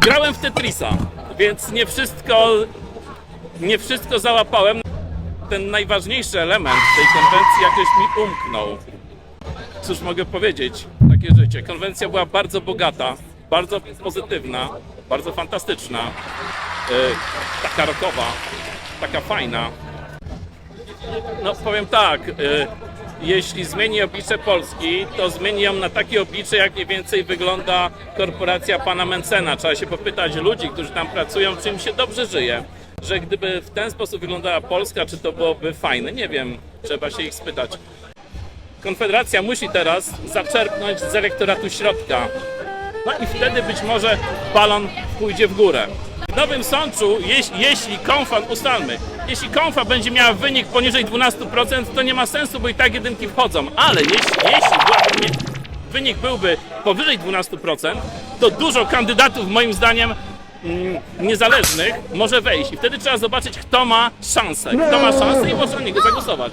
grałem w Tetrisa, więc nie wszystko, nie wszystko załapałem. Ten najważniejszy element tej konwencji jakoś mi umknął. Cóż mogę powiedzieć? Takie życie. Konwencja była bardzo bogata, bardzo pozytywna, bardzo fantastyczna, yy, taka rockowa, taka fajna. No powiem tak, y, jeśli zmieni oblicze Polski, to zmieni ją na takie oblicze, jak mniej więcej wygląda korporacja pana Mencena. Trzeba się popytać ludzi, którzy tam pracują, czy im się dobrze żyje. Że gdyby w ten sposób wyglądała Polska, czy to byłoby fajne? Nie wiem, trzeba się ich spytać. Konfederacja musi teraz zaczerpnąć z elektoratu środka. No i wtedy być może balon pójdzie w górę. W Nowym Sączu, jeś, jeśli konfa, ustalmy, jeśli konfa będzie miała wynik poniżej 12%, to nie ma sensu, bo i tak jedynki wchodzą. Ale jeśli, jeśli byłaby, wynik byłby powyżej 12%, to dużo kandydatów, moim zdaniem, mm, niezależnych może wejść. I wtedy trzeba zobaczyć, kto ma szansę. Kto ma szansę i można na niego zagłosować.